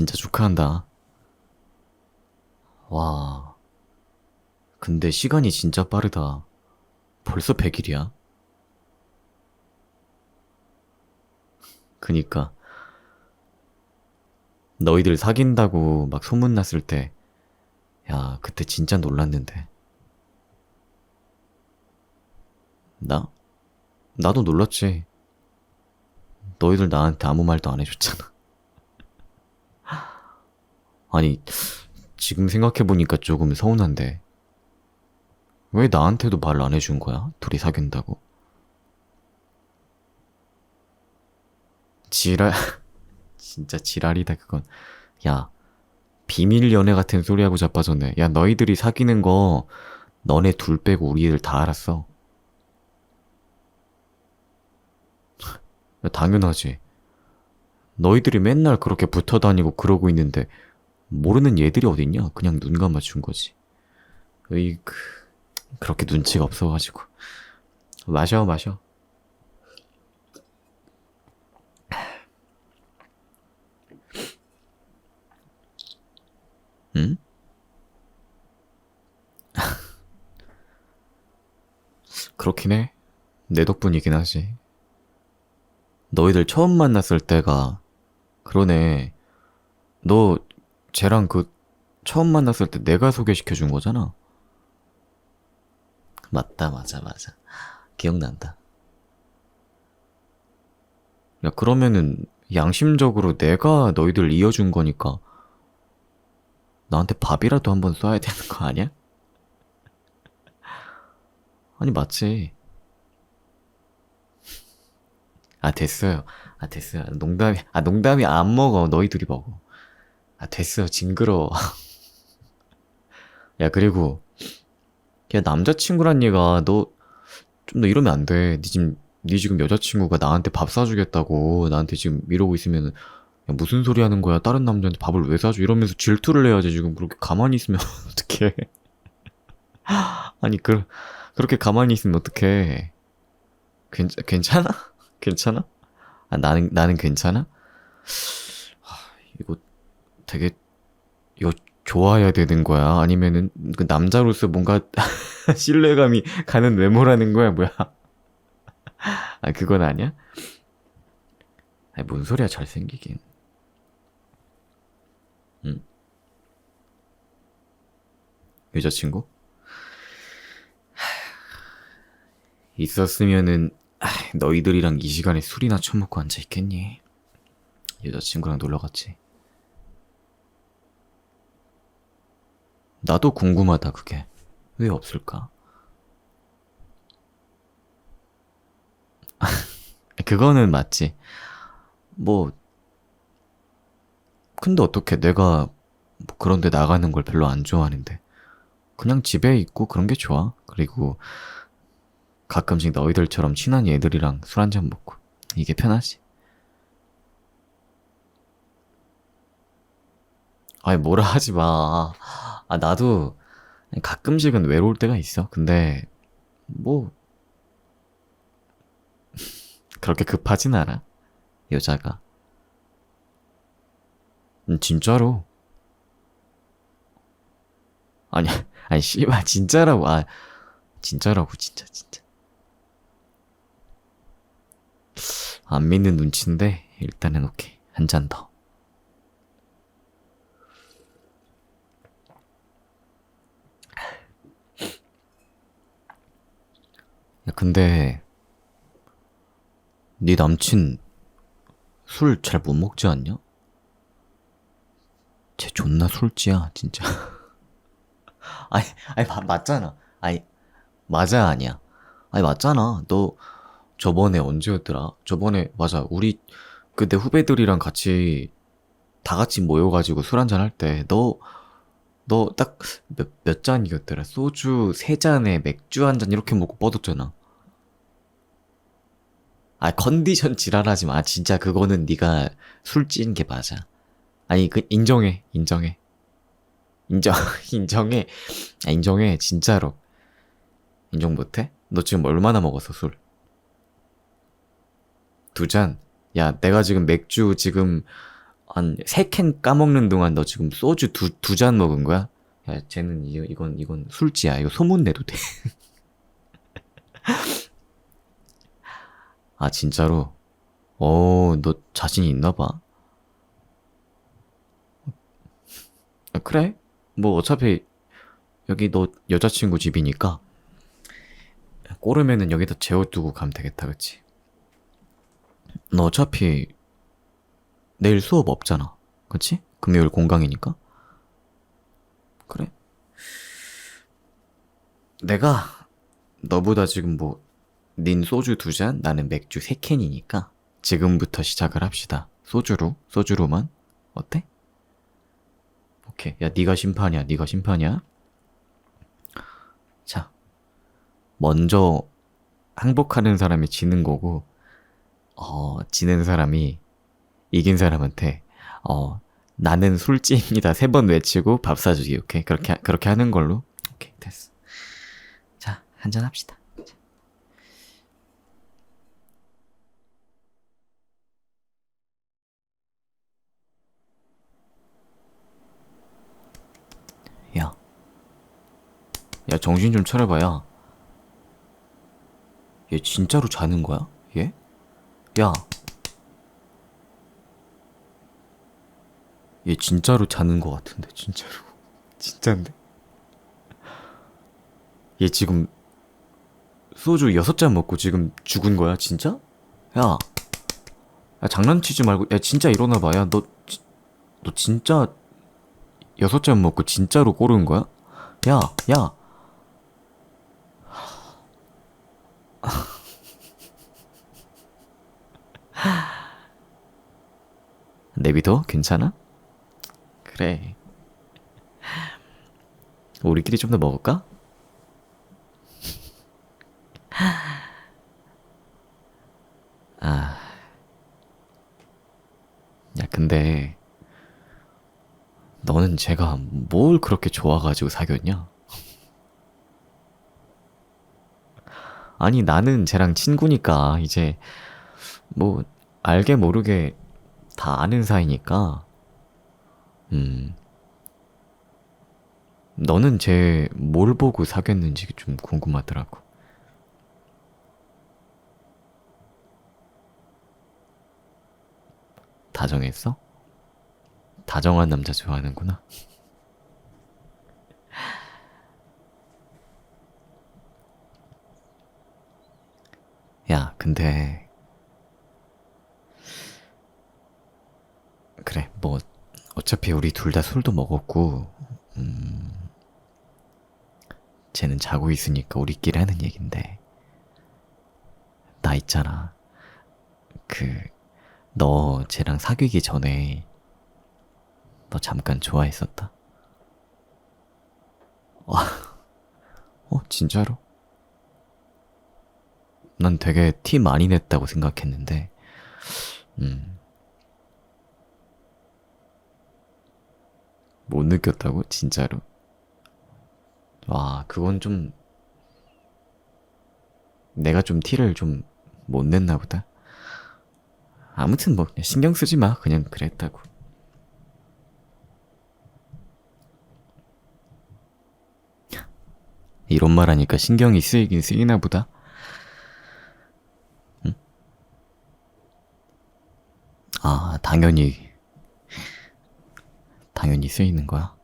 진짜 축하한다. 와. 근데 시간이 진짜 빠르다. 벌써 100일이야. 그니까. 너희들 사귄다고 막 소문났을 때, 야, 그때 진짜 놀랐는데. 나? 나도 놀랐지. 너희들 나한테 아무 말도 안 해줬잖아. 아니, 지금 생각해보니까 조금 서운한데. 왜 나한테도 말 안 해준 거야? 둘이 사귄다고. 지랄, 진짜 지랄이다, 그건. 야, 비밀 연애 같은 소리하고 자빠졌네. 야, 너희들이 사귀는 거, 너네 둘 빼고 우리 애들 다 알았어. 야, 당연하지. 너희들이 맨날 그렇게 붙어 다니고 그러고 있는데, 모르는 얘들이 어딨냐? 그냥 눈 감아준 거지. 으이그, 그렇게 눈치가 없어가지고. 마셔, 마셔. 응? 그렇긴 해. 내 덕분이긴 하지. 너희들 처음 만났을 때가, 그러네. 너, 쟤랑 그, 처음 만났을 때 내가 소개시켜 준 거잖아. 맞다, 맞아, 맞아. 기억난다. 야, 그러면은, 양심적으로 내가 너희들 이어준 거니까, 나한테 밥이라도 한번 쏴야 되는 거 아니야? 아니, 맞지. 아, 됐어요. 아, 됐어요. 농담이, 아, 농담이 안 먹어. 너희 둘이 먹어. 아, 됐어. 징그러워. 야, 그리고, 야, 남자친구란 얘가, 너, 좀더 이러면 안 돼. 니 지금, 니 지금 여자친구가 나한테 밥 사주겠다고, 나한테 지금 이러고 있으면, 야, 무슨 소리 하는 거야? 다른 남자한테 밥을 왜 사줘? 이러면서 질투를 해야지. 지금 그렇게 가만히 있으면 어떡해. 아니, 그, 그렇게 가만히 있으면 어떡해. 괜, 괜찮아? 괜찮아? 아, 나는, 나는 괜찮아? 하, 이거 되게, 이거 좋아해야 되는 거야? 아니면은, 그 남자로서 뭔가 신뢰감이 가는 외모라는 거야? 뭐야? 아, 그건 아니야? 아니, 뭔 소리야, 잘생기긴. 응? 여자친구? 있었으면은, 아, 너희들이랑 이 시간에 술이나 처먹고 앉아 있겠니? 여자친구랑 놀러 갔지. 나도 궁금하다, 그게. 왜 없을까? 그거는 맞지. 뭐, 근데 어떻게 내가 뭐 그런데 나가는 걸 별로 안 좋아하는데. 그냥 집에 있고 그런 게 좋아. 그리고 가끔씩 너희들처럼 친한 얘들이랑 술 한잔 먹고. 이게 편하지. 아이, 뭐라 하지 마. 아, 나도 가끔씩은 외로울 때가 있어. 근데, 뭐, 그렇게 급하진 않아. 여자가. 음, 진짜로. 아니, 아니, 씨발, 진짜라고. 아, 진짜라고, 진짜, 진짜. 안 믿는 눈치인데, 일단은 오케이. 한 잔 더. 근데, 네 남친 술 잘 못 먹지 않냐? 쟤 존나 술지야, 진짜. 아니, 아니, 마- 맞잖아. 아니, 맞아, 아니야. 아니, 맞잖아. 너 저번에 언제였더라? 저번에, 맞아. 우리 그때 후배들이랑 같이 다 같이 모여가지고 술 한잔 할 때, 너, 너 딱 몇, 몇 잔이었더라? 소주 세 잔에 맥주 한 잔 이렇게 먹고 뻗었잖아. 아, 컨디션 지랄하지 마. 진짜 그거는 네가 술 찐 게 맞아. 아니, 그 인정해. 인정해. 인정, 인정해. 아, 인정해. 진짜로. 인정 못해? 너 지금 얼마나 먹었어, 술? 두 잔? 야, 내가 지금 맥주 지금 한 세 캔 까먹는 동안 너 지금 소주 두 두 잔 먹은 거야? 야, 쟤는 이, 이건 이건 술지야. 이거 소문 내도 돼. 아 진짜로? 어, 너 자신이 있나 봐. 아, 그래? 뭐 어차피 여기 너 여자친구 집이니까 꼬르면은 여기다 재워두고 가면 되겠다, 그치? 너 어차피 내일 수업 없잖아, 그치? 금요일 공강이니까. 그래? 내가 너보다 지금 뭐, 닌 소주 두 잔, 나는 맥주 세 캔이니까 지금부터 시작을 합시다. 소주로, 소주로만. 어때? 오케이. 야, 네가 심판이야. 네가 심판이야. 자, 먼저 항복하는 사람이 지는 거고, 어, 지는 사람이 이긴 사람한테, 어, 나는 술집입니다. 세 번 외치고 밥 사주기. 오케이. 그렇게, 그렇게 하는 걸로. 오케이. 됐어. 자, 한잔 합시다. 자. 야. 야, 정신 좀 차려봐야. 얘 진짜로 자는 거야? 얘? 야. 얘 진짜로 자는 거 같은데, 진짜로. 진짠데? 얘 지금 소주 여섯 잔 먹고 지금 죽은 거야, 진짜? 야. 야, 장난치지 말고, 야, 진짜 일어나봐. 야, 너, 지- 너 진짜 여섯 잔 먹고 진짜로 꼬르는 거야? 야, 야. 내비도 괜찮아? 그래. 우리끼리 좀 더 먹을까? 아. 야, 근데 너는 제가 뭘 그렇게 좋아가지고 사귀었냐? 아니, 나는 쟤랑 친구니까 이제 뭐 알게 모르게 다 아는 사이니까 음. 너는 쟤 뭘 보고 사귀었는지 좀 궁금하더라고. 다정했어? 다정한 남자 좋아하는구나. 야, 근데 그래, 뭐 어차피 우리 둘 다 술도 먹었고, 음, 쟤는 자고 있으니까 우리끼리 하는 얘긴데, 나 있잖아. 그, 너 쟤랑 사귀기 전에 너 잠깐 좋아했었다. 와, 어, 진짜로? 난 되게 티 많이 냈다고 생각했는데, 음, 못 느꼈다고? 진짜로? 와, 그건 좀, 내가 좀 티를 좀 못 냈나 보다. 아무튼 뭐, 그냥 신경 쓰지 마. 그냥 그랬다고. 이런 말 하니까 신경이 쓰이긴 쓰이나 보다. 응? 아, 당연히, 당연히 쓰이는 거야.